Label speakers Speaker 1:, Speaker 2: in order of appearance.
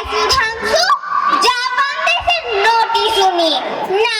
Speaker 1: ব্যাসি জাপান দেশের নোটিশ উনি না